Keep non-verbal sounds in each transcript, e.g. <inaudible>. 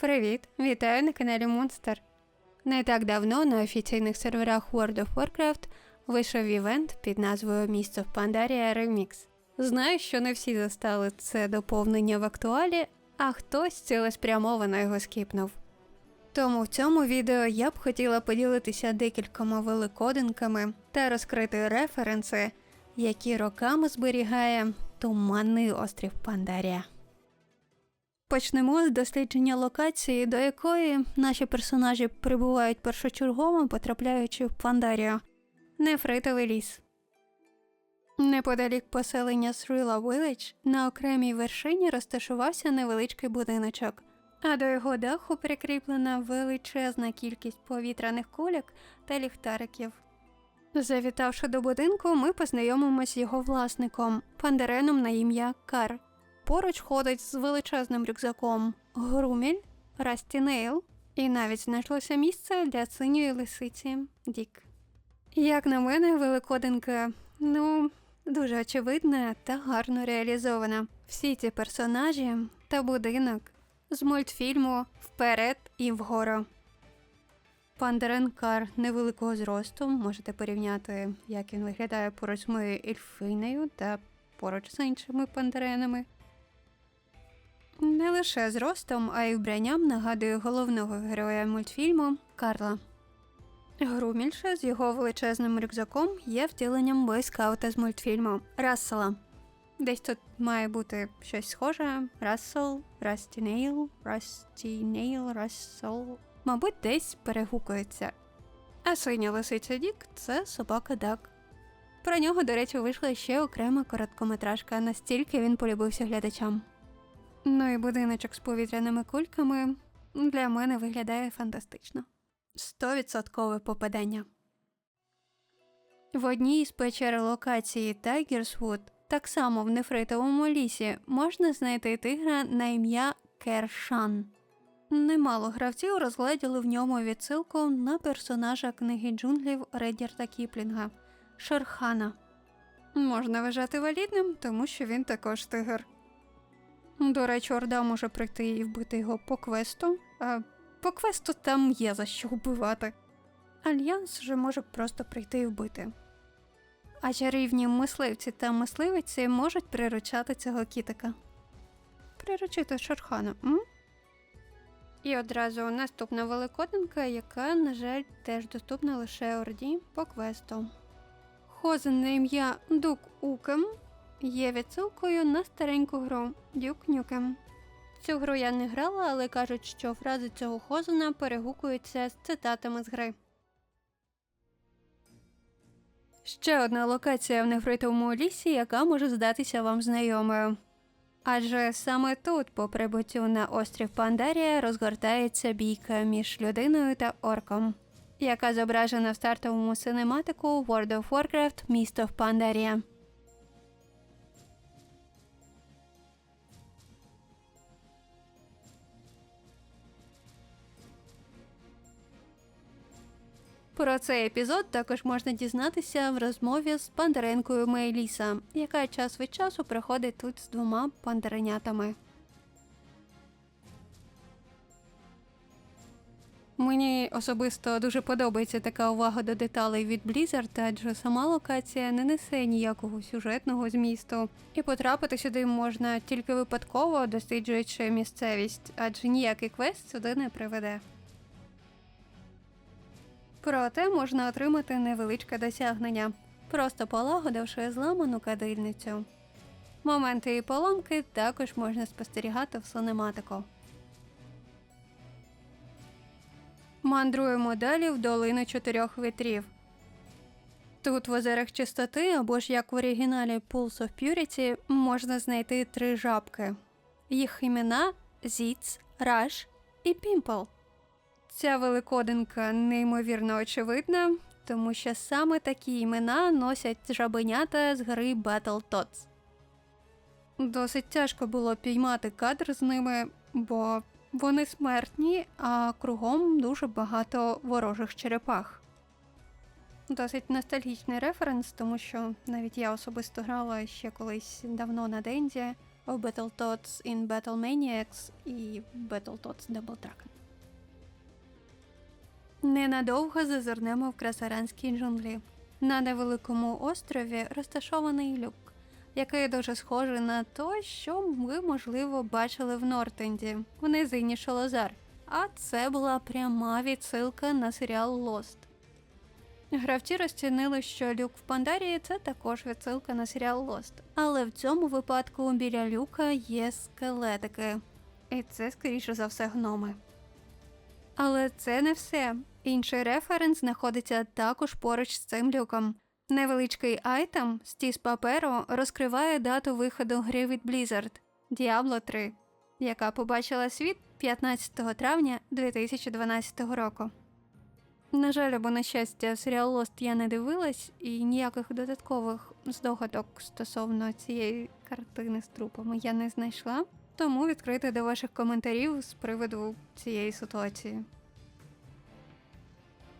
Привіт! Вітаю на каналі Монстер. Не так давно на офіційних серверах World of Warcraft вийшов івент під назвою Місто в Пандарія Remix. Знаю, що не всі застали це доповнення в актуалі, а хтось цілеспрямовано його скіпнув. Тому в цьому відео я б хотіла поділитися декількома великодинками та розкрити референси, які роками зберігає туманний острів Пандарія. Почнемо з дослідження локації, до якої наші персонажі прибувають першочергово, потрапляючи в Пандарію. Нефритовий ліс. Неподалік поселення Срила Village на окремій вершині розташувався невеличкий будиночок, а до його даху прикріплена величезна кількість повітряних кульок та ліхтариків. Завітавши до будинку, ми познайомимося з його власником, пандареном на ім'я Кар. Поруч ходить з величезним рюкзаком Груміль, Расті Нейл, і навіть знайшлося місце для синьої лисиці Дік. Як на мене, великодинка, ну, дуже очевидна та гарно реалізована. Всі ці персонажі та будинок з мультфільму Вперед і вгору. Пандарен Кар невеликого зросту, можете порівняти, як він виглядає поруч з моєю ельфинею та поруч з іншими пандаренами. Не лише зростом, а й вбранням нагадує головного героя мультфільму Карла. Грумільше з його величезним рюкзаком є втіленням бойскаута з мультфільму Рассела. Десь тут має бути щось схоже: Рассел, Расті Нейл, Расті Нейл, Рассел. Мабуть, десь перегукується. А синя лисиця Дік це собака Дак. Про нього, до речі, вийшла ще окрема короткометражка, настільки він полюбився глядачам. Ну і будиночок з повітряними кульками для мене виглядає фантастично. Стовідсоткове попадання. В одній із печер локації Тайгерсвуд, так само в нефритовому лісі, можна знайти тигра на ім'я Кершан. Немало гравців розгледіли в ньому відсилку на персонажа книги джунглів Реддярта Кіплінга Шерхана. Можна вважати валідним, тому що він також тигр. До речі, Орда може прийти і вбити його по квесту, а по квесту там є за що вбивати. Альянс же може просто прийти і вбити. А чарівні мисливці та мисливиці можуть приручати цього кітика. Приручити Шерхана, м? І одразу наступна великодинка, яка, на жаль, теж доступна лише Орді по квесту. Хозен на ім'я Дук Укем є відсилкою на стареньку гру Дюк Нюкем. Цю гру я не грала, але кажуть, що фрази цього Хозена перегукуються з цитатами з гри. Ще одна локація в нефритовому лісі, яка може здатися вам знайомою. Адже саме тут, по прибуттю на острів Пандарія, розгортається бійка між людиною та орком, яка зображена в стартовому синематику World of Warcraft Місто в Пандарія. Про цей епізод також можна дізнатися в розмові з пандаренкою Мейліса, яка час від часу приходить тут з двома пандаренятами. Мені особисто дуже подобається така увага до деталей від Blizzard, адже сама локація не несе ніякого сюжетного змісту, і потрапити сюди можна тільки випадково досліджуючи місцевість, адже ніякий квест сюди не приведе. Проте можна отримати невеличке досягнення, просто полагодивши зламану кадильницю. Моменти її поломки також можна спостерігати в синематику. Мандруємо далі в долину чотирьох вітрів. Тут в озерах чистоти, або ж як в оригіналі Pulse of Purity, можна знайти три жабки. Їх імена Зіц, Раш і Пімпл. Ця великодинка неймовірно очевидна, тому що саме такі імена носять жабенята з гри Battletoads. Досить тяжко було піймати кадр з ними, бо вони смертні, а кругом дуже багато ворожих черепах. Досить ностальгічний референс, тому що навіть я особисто грала ще колись давно на Дензі, в Battletoads in Battle Maniacs і Battletoads Double Dragon. Ненадовго зазирнемо в красаранській джунглі. На невеликому острові розташований люк, який дуже схожий на той, що ви, можливо, бачили в Нортенді в низині Шолозар. А це була пряма відсилка на серіал Lost. Гравці розцінили, що люк в Пандарії це також відсилка на серіал Lost. Але в цьому випадку біля люка є скелетики. І це, скоріше за все, гноми. Але це не все. Інший референс знаходиться також поруч з цим люком. Невеличкий айтем з тіс паперу розкриває дату виходу гри від Blizzard Diablo 3, яка побачила світ 15 травня 2012 року. На жаль, або на щастя, серіал Lost я не дивилась, і ніяких додаткових здогадок стосовно цієї картини з трупами я не знайшла, тому відкрити до ваших коментарів з приводу цієї ситуації.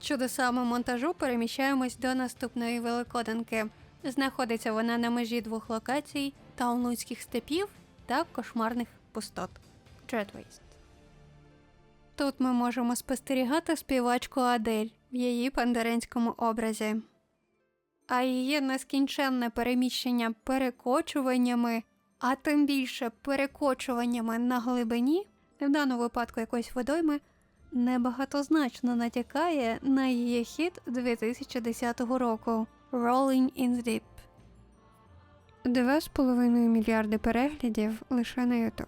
Щодо саме монтажу, переміщаємось до наступної великодинки. Знаходиться вона на межі двох локацій таунлуцьких степів та кошмарних пустот Dreadwaste. Тут ми можемо спостерігати співачку Адель в її пандаренському образі. А її нескінченне переміщення перекочуваннями, а тим більше перекочуваннями на глибині, в даному випадку якоїсь водойми, небагатозначно натякає на її хіт 2010 року Rolling in the Deep. Два з половиною мільярди переглядів лише на YouTube.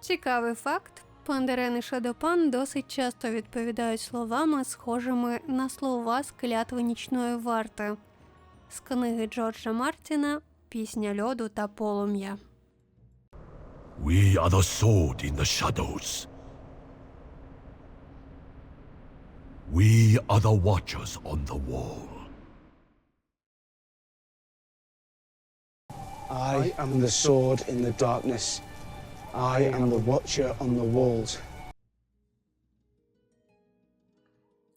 Цікавий факт. Пандерен і Шадопан досить часто відповідають словами, схожими на слова з клятви нічної варти з книги Джорджа Мартіна Пісня льоду та полум'я. We are the sword in the shadows. We are the watchers on the wall. I am the sword in the darkness. I am the watcher on the walls.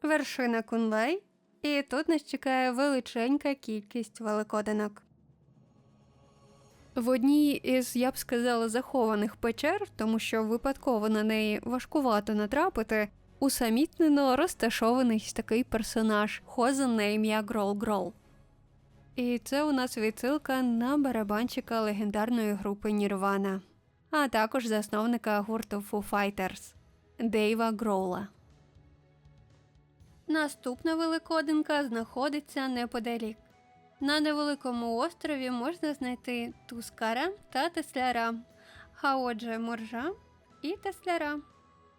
Вершина Кунлей. І тут нас чекає величенька кількість великодинок. В одній із, я б сказала, захованих печер, тому що випадково на неї важкувато натрапити, усамітнено розташований такий персонаж Хозен ім'я Грол Грол. І це у нас відсилка на барабанщика легендарної групи Нірвана, а також засновника гурту Foo Fighters Дейва Гроула. Наступна великодинка знаходиться неподалік. На невеликому острові можна знайти тускара та тесляра, а отже моржа і тесляра.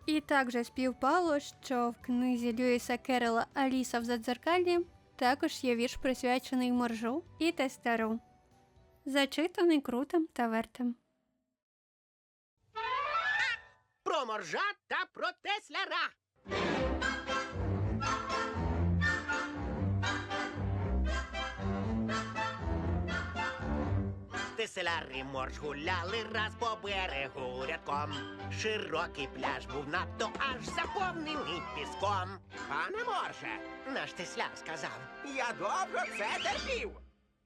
І також співпало, що в книзі Льюіса Керрела Аліса в Задзеркалі також є вірш присвячений моржу і тесляру, зачитаний крутим та вертим. про моржа та про тесляра. Теселяр морж гуляли раз по берегу рядком. Широкий пляж був надто аж заповнений піском. Пане морже, наш тесляр сказав. Я добре це терпів.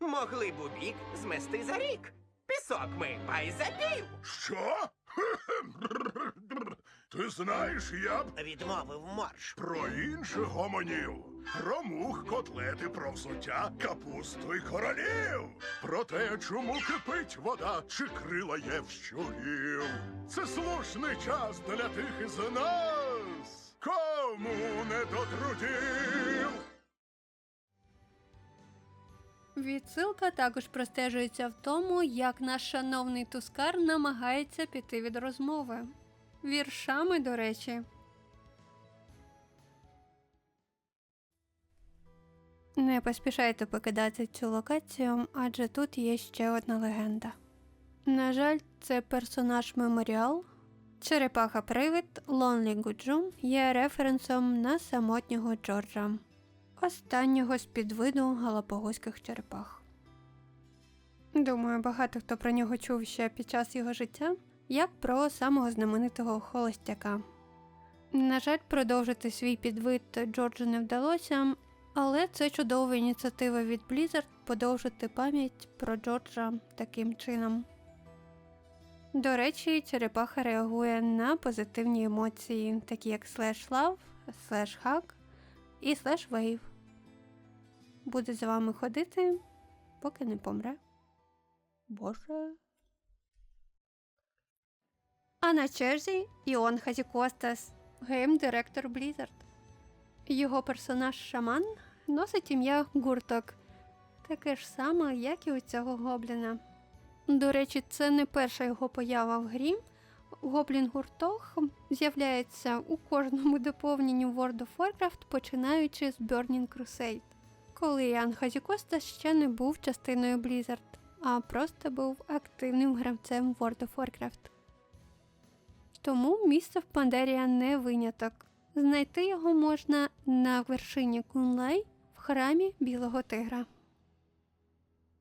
Могли б у бік змести за рік. Пісок ми пай запів. Що? <laughs> Ти знаєш, я б Відмовив морж. про інших гомонів. Про мух, котлети, про взуття, капусту й королів. Про те, чому кипить вода, чи крила є в щурів. Це слушний час для тих із нас, кому не до трудів. Відсилка також простежується в тому, як наш шановний тускар намагається піти від розмови. Віршами, до речі. Не поспішайте покидати цю локацію, адже тут є ще одна легенда. На жаль, це персонаж меморіал. Черепаха Привид Лонлі Гуджун є референсом на самотнього Джорджа, останнього з підвиду галапагоських черепах. Думаю, багато хто про нього чув ще під час його життя, як про самого знаменитого холостяка. На жаль, продовжити свій підвид Джорджу не вдалося, Але це чудова ініціатива від Blizzard подовжити пам'ять про Джорджа таким чином. До речі, черепаха реагує на позитивні емоції, такі як слеш лав, слеш хак і слеш вейв. Буде за вами ходити, поки не помре. Боже. А на черзі Іон Хазікостас, гейм-директор Blizzard. Його персонаж Шаман носить ім'я Гурток, таке ж саме, як і у цього гобліна. До речі, це не перша його поява в грі. Гоблін Гуртох з'являється у кожному доповненні World of Warcraft, починаючи з Burning Crusade, коли Ян Хазікоста ще не був частиною Blizzard, а просто був активним гравцем World of Warcraft. Тому місце в Пандерія не виняток. Знайти його можна на вершині Кунлай в храмі Білого Тигра.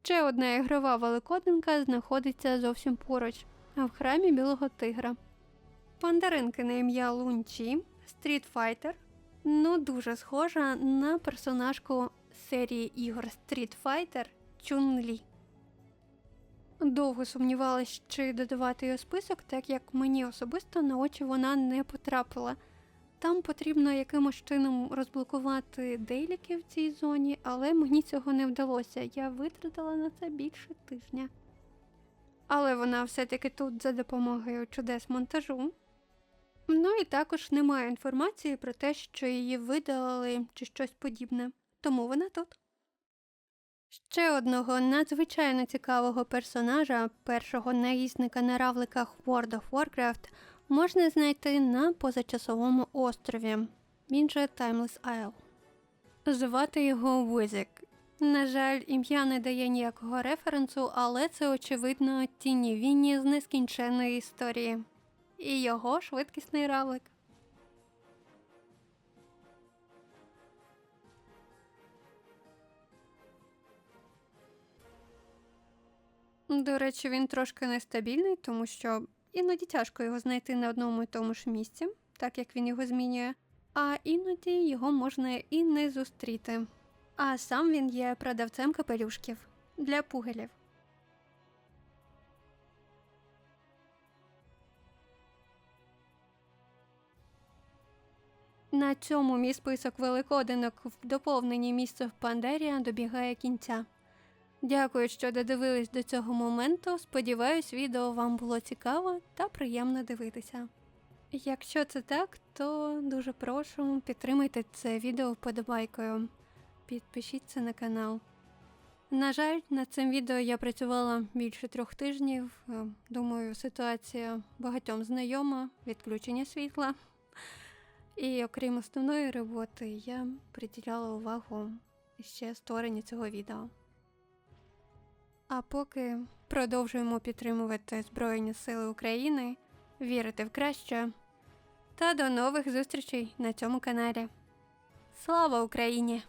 Ще одна ігрова великодинка знаходиться зовсім поруч, в храмі Білого Тигра. Пандаринки на ім'я Лунчі, Стрітфайтер, ну дуже схожа на персонажку серії ігор Street Fighter Чун Лі. Довго сумнівалась, чи додавати її список, так як мені особисто на очі вона не потрапила. Там потрібно якимось чином розблокувати дейліки в цій зоні, але мені цього не вдалося. Я витратила на це більше тижня. Але вона все-таки тут за допомогою чудес монтажу. Ну і також немає інформації про те, що її видалили чи щось подібне, тому вона тут. Ще одного надзвичайно цікавого персонажа, першого наїзника на равликах World of Warcraft, можна знайти на позачасовому острові, він же Timeless Isle. Звати його Визик. На жаль, ім'я не дає ніякого референсу, але це очевидно тіні Вінні з нескінченної історії. І його швидкісний равлик. До речі, він трошки нестабільний, тому що іноді тяжко його знайти на одному і тому ж місці, так як він його змінює, а іноді його можна і не зустріти. А сам він є продавцем капелюшків для пугелів. На цьому мій список великодинок в доповненні місце в Пандерія добігає кінця. Дякую, що додивились до цього моменту. Сподіваюсь, відео вам було цікаво та приємно дивитися. Якщо це так, то дуже прошу підтримайте це відео вподобайкою. Підпишіться на канал. На жаль, над цим відео я працювала більше трьох тижнів. Е, Думаю, ситуація багатьом знайома, відключення світла. І окрім основної роботи, я приділяла увагу ще створенню цього відео. А поки продовжуємо підтримувати Збройні Сили України, вірити в краще. Та до нових зустрічей на цьому каналі. Слава Україні!